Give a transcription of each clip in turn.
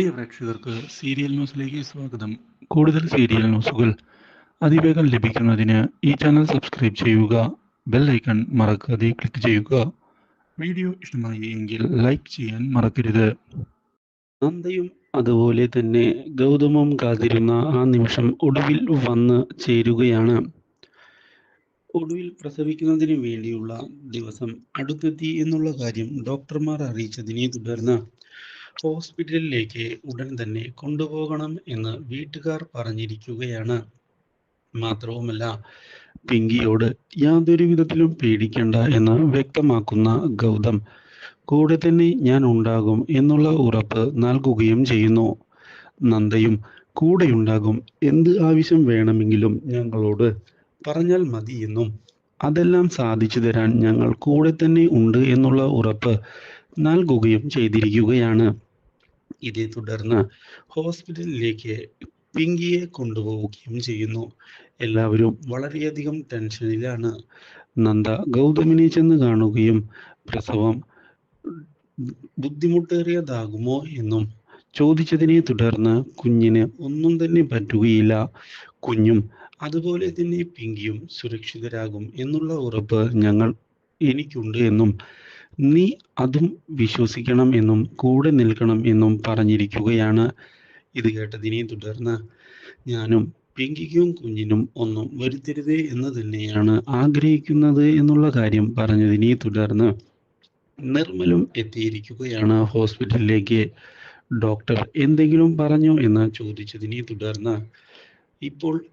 പ്രിയ പ്രേക്ഷകർക്ക് സീരിയൽ ന്യൂസിലേക്ക് സ്വാഗതം. കൂടുതൽ സീരിയൽ ന്യൂസുകൾ അതിവേഗം ലഭിക്കുന്നതിന് ഈ ചാനൽ സബ്സ്ക്രൈബ് ചെയ്യുക ബെൽ ഐക്കൺ മറക്കാതെ ക്ലിക്ക് ചെയ്യുക. വീഡിയോ ഇഷ്ടമായി എങ്കിൽ ലൈക്ക് ചെയ്യാൻ മറക്കരുത്. നന്ദയും അതുപോലെ തന്നെ ഗൗതമം കാത്തിരുന്ന ആ നിമിഷം ഒടുവിൽ വന്ന് ചേരുകയാണ്. ഒടുവിൽ പ്രസവിക്കുന്നതിന് വേണ്ടിയുള്ള ദിവസം അടുത്തെത്തി എന്നുള്ള കാര്യം ഡോക്ടർമാർ അറിയിച്ചതിനെ തുടർന്ന് ഹോസ്പിറ്റലിലേക്ക് ഉടൻ തന്നെ കൊണ്ടുപോകണം എന്ന് വീട്ടുകാർ പറഞ്ഞിരിക്കുകയാണ്. മാത്രവുമല്ല പിങ്കിയോട് യാതൊരു വിധത്തിലും പേടിക്കണ്ട എന്ന് വ്യക്തമാക്കുന്ന ഗൗതം കൂടെ തന്നെ ഞാൻ ഉണ്ടാകും എന്നുള്ള ഉറപ്പ് നൽകുകയും ചെയ്യുന്നു. നന്ദയും കൂടെയുണ്ടാകും. എന്ത് ആവശ്യം വേണമെങ്കിലും ഞങ്ങളോട് പറഞ്ഞാൽ മതി എന്നും. അതെല്ലാം സാധിച്ചു തരാൻ ഞങ്ങൾ കൂടെ തന്നെ ഉണ്ട് എന്നുള്ള ഉറപ്പ് നൽകുകയും ചെയ്തിരിക്കുകയാണ്. ഇതേ തുടർന്ന് ഹോസ്പിറ്റലിലേക്ക് പിങ്കിയെ കൊണ്ടുപോവുകയും ചെയ്യുന്നു. എല്ലാവരും വളരെയധികം ടെൻഷനിലാണ്. നന്ദ ഗൗതമിനെ ചെന്ന് കാണുകയും പ്രസവം ബുദ്ധിമുട്ടേറിയതാകുമോ എന്നും ചോദിച്ചതിനെ തുടർന്ന് കുഞ്ഞിന് ഒന്നും തന്നെ പറ്റുകയില്ല. കുഞ്ഞും അതുപോലെ തന്നെ പിങ്കിയും സുരക്ഷിതരാകും എന്നുള്ള ഉറപ്പ് ഞങ്ങൾ എനിക്കുണ്ട് എന്നും നീ അതും വിശ്വസിക്കണം എന്നും കൂടെ നിൽക്കണം എന്നും പറഞ്ഞിരിക്കുകയാണ്. ഇത് കേട്ടതിനെ തുടർന്ന് ഞാനും പിങ്കിക്കും കുഞ്ഞിനും ഒന്നും വരുത്തരുതേ എന്ന് തന്നെയാണ് ആഗ്രഹിക്കുന്നത് എന്നുള്ള കാര്യം പറഞ്ഞതിനെ തുടർന്ന് നിർമ്മലും എത്തിയിരിക്കുകയാണ് ഹോസ്പിറ്റലിലേക്ക്. ഡോക്ടർ എന്തെങ്കിലും പറഞ്ഞോ എന്ന് ചോദിച്ചതിനെ തുടർന്ന് ഇപ്പോൾ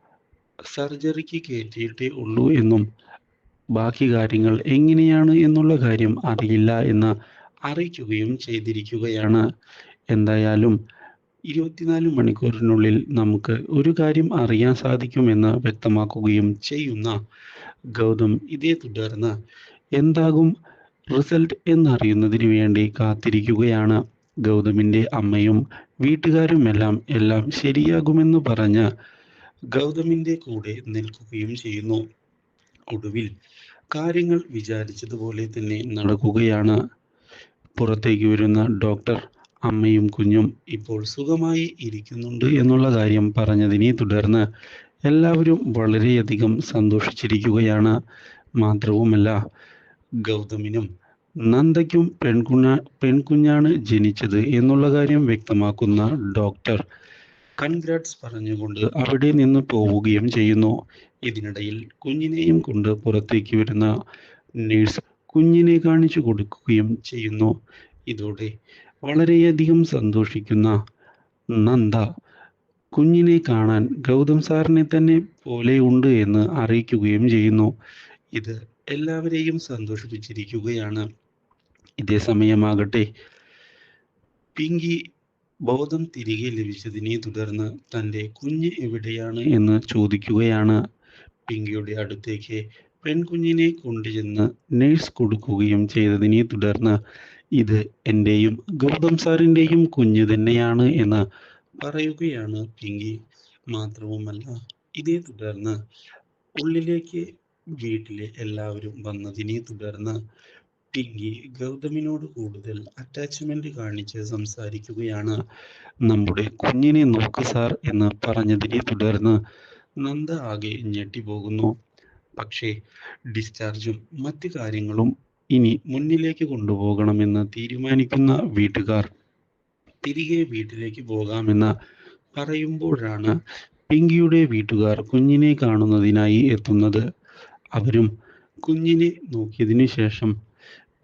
സർജറിക്ക് കയറ്റിയിട്ടേ ഉള്ളൂ എന്നും ബാക്കി കാര്യങ്ങൾ എങ്ങനെയാണ് എന്നുള്ള കാര്യം അറിയില്ല എന്ന് അറിയിക്കുകയും ചെയ്തിരിക്കുകയാണ്. എന്തായാലും ഇരുപത്തിനാല് മണിക്കൂറിനുള്ളിൽ നമുക്ക് ഒരു കാര്യം അറിയാൻ സാധിക്കുമെന്ന് വ്യക്തമാക്കുകയും ചെയ്യുന്ന ഗൗതം ഇതേ തുടർന്ന് എന്താകും റിസൾട്ട് എന്നറിയുന്നതിന് വേണ്ടി കാത്തിരിക്കുകയാണ്. ഗൗതമിന്റെ അമ്മയും വീട്ടുകാരുമെല്ലാം എല്ലാം ശരിയാകുമെന്ന് പറഞ്ഞ് ഗൗതമിന്റെ കൂടെ നിൽക്കുകയും ചെയ്യുന്നു. ഒടുവിൽ കാര്യങ്ങൾ വിചാരിച്ചതുപോലെ തന്നെ നടക്കുകയാണ്. പുറത്തേക്ക് വരുന്ന ഡോക്ടർ അമ്മയും കുഞ്ഞും ഇപ്പോൾ സുഖമായി ഇരിക്കുന്നുണ്ട് എന്നുള്ള കാര്യം പറഞ്ഞതിനെ തുടർന്ന് എല്ലാവരും വളരെയധികം സന്തോഷിച്ചിരിക്കുകയാണ്. മാത്രവുമല്ല ഗൗതമിനും നന്ദയ്ക്കും പെൺകുഞ്ഞ പെൺകുഞ്ഞാണ് ജനിച്ചത് എന്നുള്ള കാര്യം വ്യക്തമാക്കുന്ന ഡോക്ടർ കൺഗ്രാറ്റ്സ് പറഞ്ഞുകൊണ്ട് അവിടെ നിന്ന് പോവുകയും ചെയ്യുന്നു. ഇതിനിടയിൽ കുഞ്ഞിനെയും കൊണ്ട് പുറത്തേക്ക് വരുന്ന നേഴ്സ് കുഞ്ഞിനെ കാണിച്ചു കൊടുക്കുകയും ചെയ്യുന്നു. ഇതോടെ വളരെയധികം സന്തോഷിക്കുന്ന നന്ദ കുഞ്ഞിനെ കാണാൻ ഗൗതം സാറിനെ തന്നെ പോലെ ഉണ്ട് എന്ന് അറിയിക്കുകയും ചെയ്യുന്നു. ഇത് എല്ലാവരെയും സന്തോഷിപ്പിച്ചിരിക്കുകയാണ്. ഇതേ സമയമാകട്ടെ. പിങ്കി ബോധം തിരികെ ലഭിച്ചതിനെ തുടർന്ന് തന്റെ കുഞ്ഞ് എവിടെയാണ് എന്ന് ചോദിക്കുകയാണ്. പിങ്കിയുടെ അടുത്തേക്ക് പെൺകുഞ്ഞിനെ കൊണ്ടുചെന്ന് നേഴ്സ് കൊടുക്കുകയും ചെയ്തതിനെ തുടർന്ന് ഇത് എന്റെയും ഗൗതം സാറിന്റെയും കുഞ്ഞ് തന്നെയാണ് എന്ന് പറയുകയാണ് പിങ്കി. മാത്രവുമല്ല ഇതേ തുടർന്ന് ഉള്ളിലേക്ക് വീട്ടിലെ എല്ലാവരും വന്നതിനെ തുടർന്ന് പിങ്കി ഗൗതമിനോട് കൂടുതൽ അറ്റാച്ച്മെന്റ് കാണിച്ച് സംസാരിക്കുകയാണ് നമ്മുടെ കുഞ്ഞിനെ നോക്ക് സാർ എന്ന് പറഞ്ഞതിനെ തുടർന്ന് നന്ദ ആകെ ഞെട്ടിപ്പോകുന്നു പക്ഷേ ഡിസ്ചാർജും മറ്റു കാര്യങ്ങളും ഇനി മുന്നിലേക്ക് കൊണ്ടുപോകണമെന്ന് തീരുമാനിക്കുന്ന വീട്ടുകാർ തിരികെ വീട്ടിലേക്ക് പോകാമെന്ന് പറയുമ്പോഴാണ് പിങ്കിയുടെ വീട്ടുകാർ കുഞ്ഞിനെ കാണുന്നതിനായി എത്തുന്നത്. അവരും കുഞ്ഞിനെ നോക്കിയതിനു ശേഷം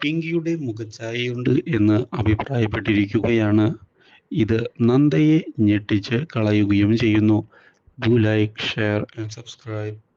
പിങ്കിയുടെ മുഖച്ഛായയുണ്ട് എന്ന് അഭിപ്രായപ്പെട്ടിരിക്കുകയാണ്. ഇത് നന്ദയെ ഞെട്ടിച്ച് കളയുകയും ചെയ്യുന്നു. Do like share and subscribe